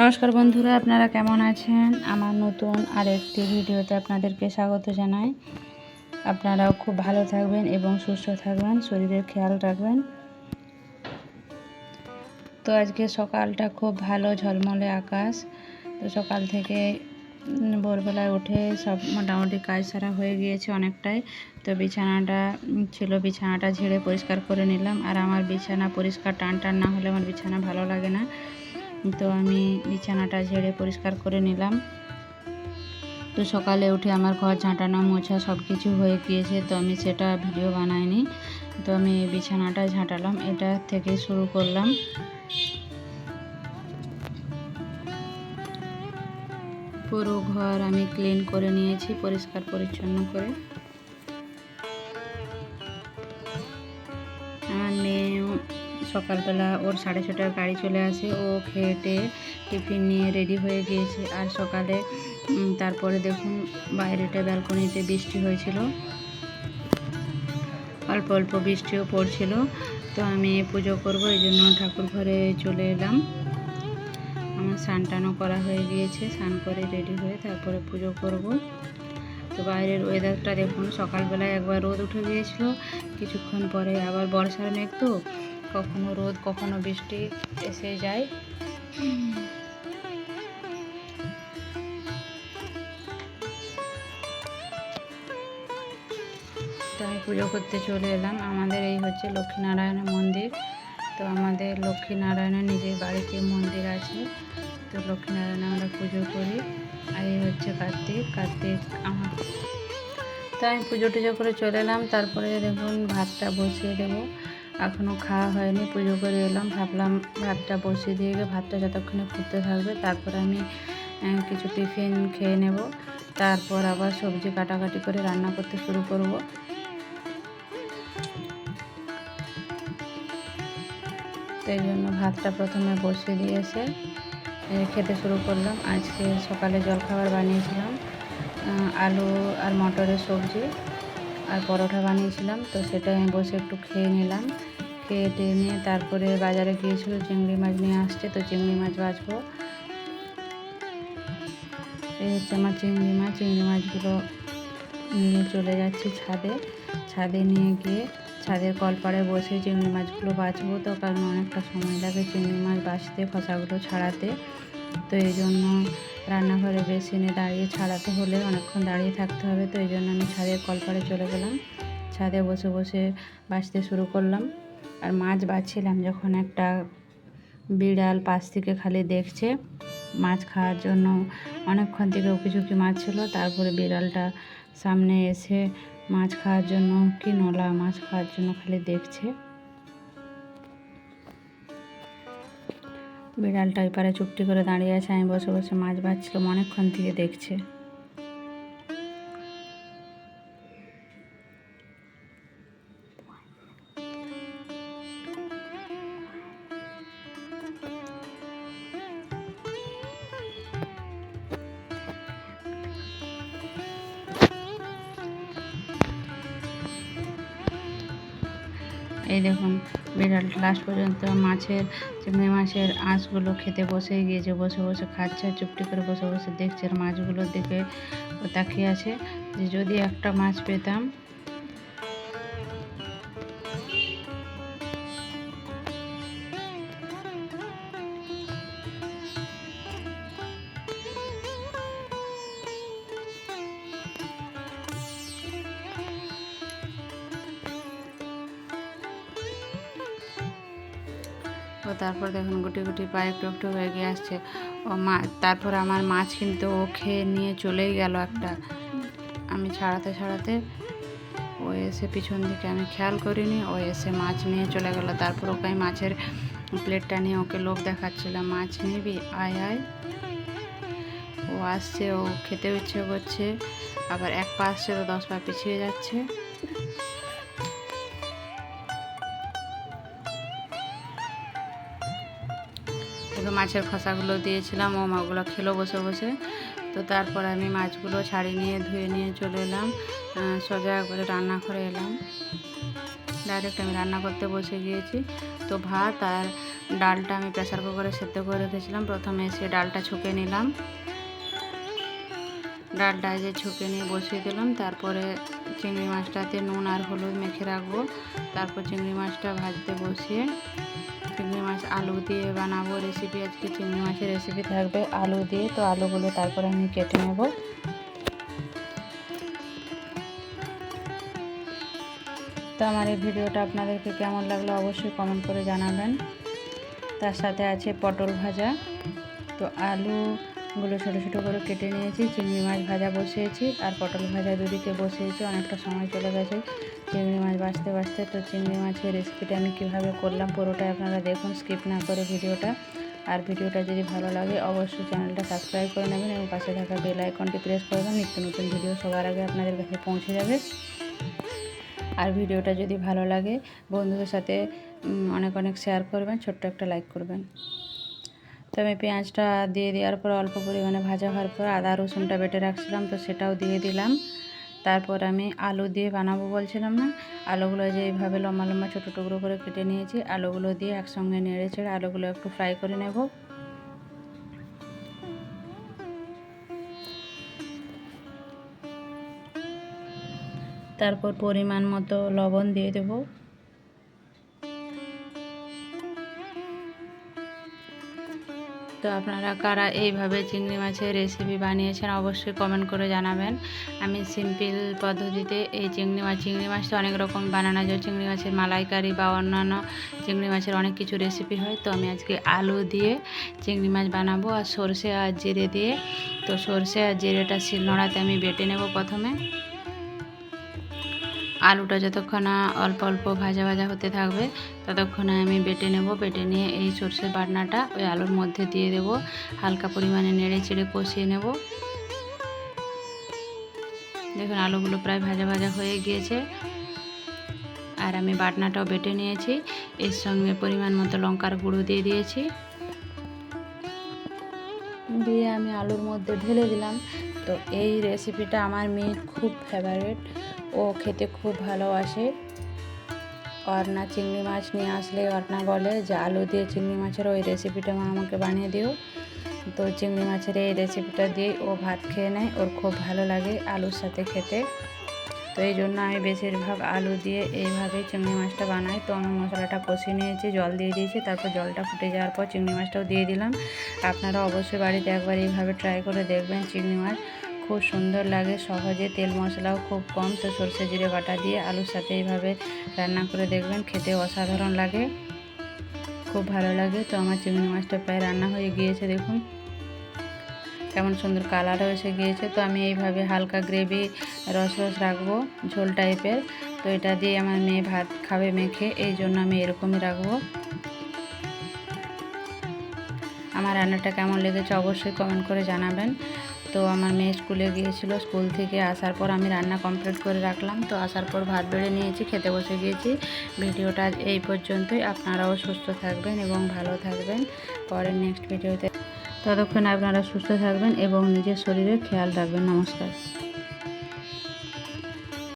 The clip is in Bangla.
নমস্কার বন্ধুরা, আপনারা কেমন আছেন? আমার নতুন আরেকটি ভিডিওতে আপনাদেরকে স্বাগত জানাই। আপনারাও খুব ভালো থাকবেন এবং সুস্থ থাকবেন, শরীরের খেয়াল রাখবেন। তো আজকে সকালটা খুব ভালো, ঝলমলে আকাশ। তো সকাল থেকে ভোরবেলায় উঠে সব মোটামুটি কাজ সারা হয়ে গিয়েছে অনেকটাই। তো বিছানাটা ছিল, বিছানাটা ঝেড়ে পরিষ্কার করে নিলাম। আর আমার বিছানা পরিষ্কার টান টান না হলে আমার বিছানা ভালো লাগে না। তো আমি বিছানাটা ঝেড়ে পরিষ্কার করে নিলাম। তো সকালে উঠে আমার ঘর ঝাঁটানো মোছা সব কিছু হয়ে গিয়েছে, তো আমি সেটা ভিডিও বানাইনি। তো আমি বিছানাটা ঝাঁটালাম, এটা থেকে শুরু করলাম। পুরো ঘর আমি ক্লিন করে নিয়েছি, পরিষ্কার পরিচ্ছন্ন করে। সকালবেলা ওর সাড়ে ছটার গাড়ি চলে আসে। ও খেয়ে টিফিন নিয়ে রেডি হয়ে গিয়েছে। আর সকালে তারপরে দেখুন বাইরেটা ব্যালকনিতে বৃষ্টি হয়েছিল। অল্প অল্প বৃষ্টিও পড়ছিল। তো আমি পুজো করব, এই জন্য ঠাকুর ঘরে চলে এলাম। আমার স্নান টানও করা হয়ে গিয়েছে, স্নান করে রেডি হয়ে তারপরে পুজো করব। তো বাইরের ওয়েদারটা দেখুন, সকালবেলায় একবার রোদ উঠে গিয়েছিল, কিছুক্ষণ পরে আবার বর্ষার মেঘ তো। কখনো রোদ, কখনো বৃষ্টি এসে যায়। তো আমি পুজো করতে চলে এলাম। আমাদের এই হচ্ছে লক্ষ্মীনারায়ণের মন্দির। তো আমাদের লক্ষ্মীনারায়ণের নিজের বাড়িতে মন্দির আছে। তো লক্ষ্মীনারায়ণ আমরা পুজো করি। আর এই হচ্ছে কার্তিক। কার্তিক আমার তো আমি পুজো টুজো করে চলে এলাম। তারপরে দেখুন ভাতটা বসিয়ে দেবো। এখনও খাওয়া হয়নি, পুজো করে এলাম, ভাবলাম ভাতটা বসিয়ে দিয়ে গিয়ে ভাতটা যতক্ষণে ফুটতে থাকবে তারপর আমি কিছু টিফিন খেয়ে নেব। তারপর আবার সবজি কাটাকাটি করে রান্না করতে শুরু করব। এই জন্য ভাতটা প্রথমে বসিয়ে দিয়েছে খেতে শুরু করলাম। আজকে সকালে জলখাবার বানিয়েছিলাম আলু আর মটরের সবজি। আর পরোটা বানিয়েছিলাম, তো সেটা আমি বসে একটু খেয়ে নিলাম। খেয়ে টেয়ে নিয়ে তারপরে বাজারে গিয়েছিল, চিংড়ি মাছ নিয়ে আসছে, তো চিংড়ি মাছ বাছবো এই হচ্ছে আমার চিংড়ি মাছ, চিংড়ি মাছগুলো নিয়ে চলে যাচ্ছি ছাদে। ছাদে নিয়ে গিয়ে ছাদের কলপাড়ে বসে চিংড়ি মাছগুলো বাছবো তো, কারণ অনেকটা সময় লাগে চিংড়ি মাছ বাছতে খোসাগুলো ছাড়াতে। তো এই জন্য রান্নাঘরে বেসিনে দাঁড়িয়ে ছাড়াতে হলে অনেকক্ষণ দাঁড়িয়ে থাকতে হবে। তো এই জন্য আমি ছাদের কলপাড়ে চলে গেলাম। ছাদে বসে বসে বাছতে শুরু করলাম। আর মাছ বাছছিলাম যখন একটা বিড়াল পাশ থেকে খালি দেখছে মাছ খাওয়ার জন্য। অনেকক্ষণ থেকে উকি ঝুঁকি মারছিল তারপরে বিড়ালটা সামনে এসে মাছ খাওয়ার জন্য, কি নলা মাছ খাওয়ার জন্য খালি দেখছে। বিড়ালটা ওই চুপটি করে দাঁড়িয়ে আছে আমি বসে বসে মাছ ভাজছিলাম অনেকক্ষণ থেকে দেখছে। এই দেখুন, বিড়াল লাস্ট পর্যন্ত মাছের চিংড়ি মাছের আঁশগুলো খেতে বসে গিয়েছে, বসে বসে খাচ্ছে, চুপটি করে বসে বসে দেখছে। মাছগুলোর দিকে তাকিয়ে আছে যে যদি একটা মাছ পেতাম ও তারপর দেখুন গুটি গুটি পায়ে একটু একটু হয়ে গিয়ে আসছে। ও মা, তারপর আমার মাছ কিন্তু ও খেয়ে নিয়ে চলেই গেল একটা। আমি ছাড়াতে ছাড়াতে ও এসে পিছন দিকে আমি খেয়াল করিনি, ও এসে মাছ নিয়ে চলে গেল। তারপর ওকে মাছের প্লেটটা নিয়ে ওকে লোভ দেখাচ্ছিলাম। মাছ নিবি? আয় আয়। ও আসছে, ও খেতেও ইচ্ছে করছে, আবার এক পা আসছে, তো দশ পা পিছিয়ে যাচ্ছে। মাছের খোসাগুলো দিয়েছিলাম ও মাগুলো খেলো বসে বসে। তো তারপর আমি মাছগুলো ছাড়িয়ে নিয়ে, ধুয়ে নিয়ে চলে এলাম। সোজা একবারে রান্না করে এলাম। ডাইরেক্ট আমি রান্না করতে বসে গিয়েছি। তো ভাত আর ডালটা আমি প্রেসার কুকারে সেদ্ধ করে রেখেছিলাম। প্রথমে এসে ডালটা ছুঁকে নিলাম। ডালটা যে ছুঁকে নিয়ে বসিয়ে দিলাম। তারপরে চিংড়ি মাছটাতে নুন আর হলুদ মেখে রাখব। তারপর চিংড়ি মাছটা ভাজতে বসিয়ে চিংড়ি মাছ আলু দিয়ে বানাবো, রেসিপি আজকে চিংড়ি মাছের রেসিপি থাকবে আলু দিয়ে। তো আলুগুলো তারপরে আমি কেটে নেব। তো আমার এই ভিডিওটা আপনাদেরকে কেমন লাগল অবশ্যই কমেন্ট করে জানাবেন। তার সাথে আছে পটল ভাজা। তো আলুগুলো ছোটো ছোটো করে কেটে নিয়েছি, চিংড়ি মাছ ভাজা বসিয়েছি, আর পটল ভাজা দুদিকে বসিয়েছি, অনেকটা সময় চলে গেছে। চিংড়ি মাছ, বাঁচতে বাঁচতে তো চিংড়ি মাছের রেসিপিটা আমি কীভাবে করলাম পুরোটাই আপনারা দেখুন স্কিপ না করে ভিডিওটা। আর ভিডিওটা যদি ভালো লাগে, অবশ্যই চ্যানেলটা সাবস্ক্রাইব করে নেবেন এবং পাশে থাকা বেল আইকনটি প্রেস করবেন নিত্য নতুন ভিডিও সবার আগে আপনাদের কাছে পৌঁছে যাবে। আর ভিডিওটা যদি ভালো লাগে, বন্ধুদের সাথে অনেক অনেক শেয়ার করবেন, ছোট্ট একটা লাইক করবেন। তো আমি পেঁয়াজটা দিয়ে দেওয়ার পর অল্প পরিমাণে ভাজা হওয়ার পর আদা রসুনটা বেটে রাখছিলাম, তো সেটাও দিয়ে দিলাম। তারপর আমি আলু দিয়ে বানাবো বলছিলাম না? আলুগুলো যে এইভাবে লম্বা লম্বা ছোটো টুকরো করে কেটে নিয়েছি, আলুগুলো দিয়ে একসঙ্গে নেড়ে ছেড়ে আলুগুলো একটু ফ্রাই করে নেব। তারপর পরিমাণ মতো লবণ দিয়ে দেবো। তো আপনারা কারা এইভাবে চিংড়ি মাছের রেসিপি বানিয়েছেন অবশ্যই কমেন্ট করে জানাবেন। আমি সিম্পল পদ্ধতিতে এই চিংড়ি মাছ চিংড়ি মাছ তো অনেক রকম বানানো যায়। চিংড়ি মাছের মালাইকারি বা অন্যান্য চিংড়ি মাছের অনেক কিছু রেসিপি হয়। তো আমি আজকে আলু দিয়ে চিংড়ি মাছ বানাবো আর সর্ষে আর জিরে দিয়ে। তো সর্ষে আর জিরেটা শিলনোড়াতে আমি বেটে নেব প্রথমে। আলুটা যতক্ষণ অল্প অল্প ভাজা ভাজা হতে থাকবে, ততক্ষণে আমি বেটে নেব। বেটে নিয়ে এই সর্ষের বাটনাটা ওই আলুর মধ্যে দিয়ে দেব। হালকা পরিমাণে নেড়ে চেড়ে কষিয়ে নেব। দেখুন, আলুগুলো প্রায় ভাজা ভাজা হয়ে গিয়েছে। আর আমি বাটনাটাও বেটে নিয়েছি। এর সঙ্গে পরিমাণ মতো লঙ্কার গুঁড়ো দিয়ে দিয়েছি। দিয়ে আমি আলুর মধ্যে ঢেলে দিলাম। তো এই রেসিপিটা আমার মেয়ের খুব ফেভারেট ও খেতে খুব ভালোবাসে। অর্ণা চিংড়ি মাছ নিয়ে আসলে অর্ণা বলে যে, আলু দিয়ে চিংড়ি মাছের ওই রেসিপিটা মা আমাকে বানিয়ে দিও। তো চিংড়ি মাছের এই রেসিপিটা দিয়ে ও ভাত খেয়ে নেয়। ওর খুব ভালো লাগে আলুর সাথে খেতে। তো এই জন্য আমি বেশিরভাগ আলু দিয়ে এইভাবেই চিংড়ি মাছটা বানাই। তো আমি মশলাটা কষিয়ে নিয়েছি, জল দিয়ে দিয়েছি, তারপর জলটা ফুটে যাওয়ার পর চিংড়ি মাছটাও দিয়ে দিলাম। আপনারা অবশ্যই বাড়িতে একবার এইভাবে ট্রাই করে দেখবেন চিংড়ি মাছ। খুব সুন্দর লাগে, সহজে তেল মশলাও খুব কম। তো সর্ষে জিরে বাটা দিয়ে আলুর সাথে এইভাবে রান্না করে দেখবেন, খেতে অসাধারণ লাগে, খুব ভালো লাগে। তো আমার চিংড়ি মাছটা প্রায় রান্না হয়ে গিয়েছে, দেখুন। কেমন সুন্দর কালারও এসে গিয়েছে। তো আমি এইভাবে হালকা গ্রেভি রস রস রাখব, ঝোল টাইপের। তো এটা দিয়ে আমার মেয়ে ভাত খাবে মেখে, এই জন্য আমি এরকমই রাখব। আমার রান্নাটা কেমন লেগেছে অবশ্যই কমেন্ট করে জানাবেন। তো আমার মেয়ে স্কুলে গিয়েছিল, স্কুল থেকে আসার পর আমি রান্না কমপ্লিট করে রাখলাম। তো আসার পর ভাত বেড়ে নিয়েছি, খেতে বসে গিয়েছি। ভিডিওটা এই পর্যন্তই। আপনারাও সুস্থ থাকবেন এবং ভালো থাকবেন। পরের নেক্সট ভিডিওতে ততক্ষণ আপনারা সুস্থ থাকবেন এবং নিজের শরীরের খেয়াল রাখবেন। নমস্কার।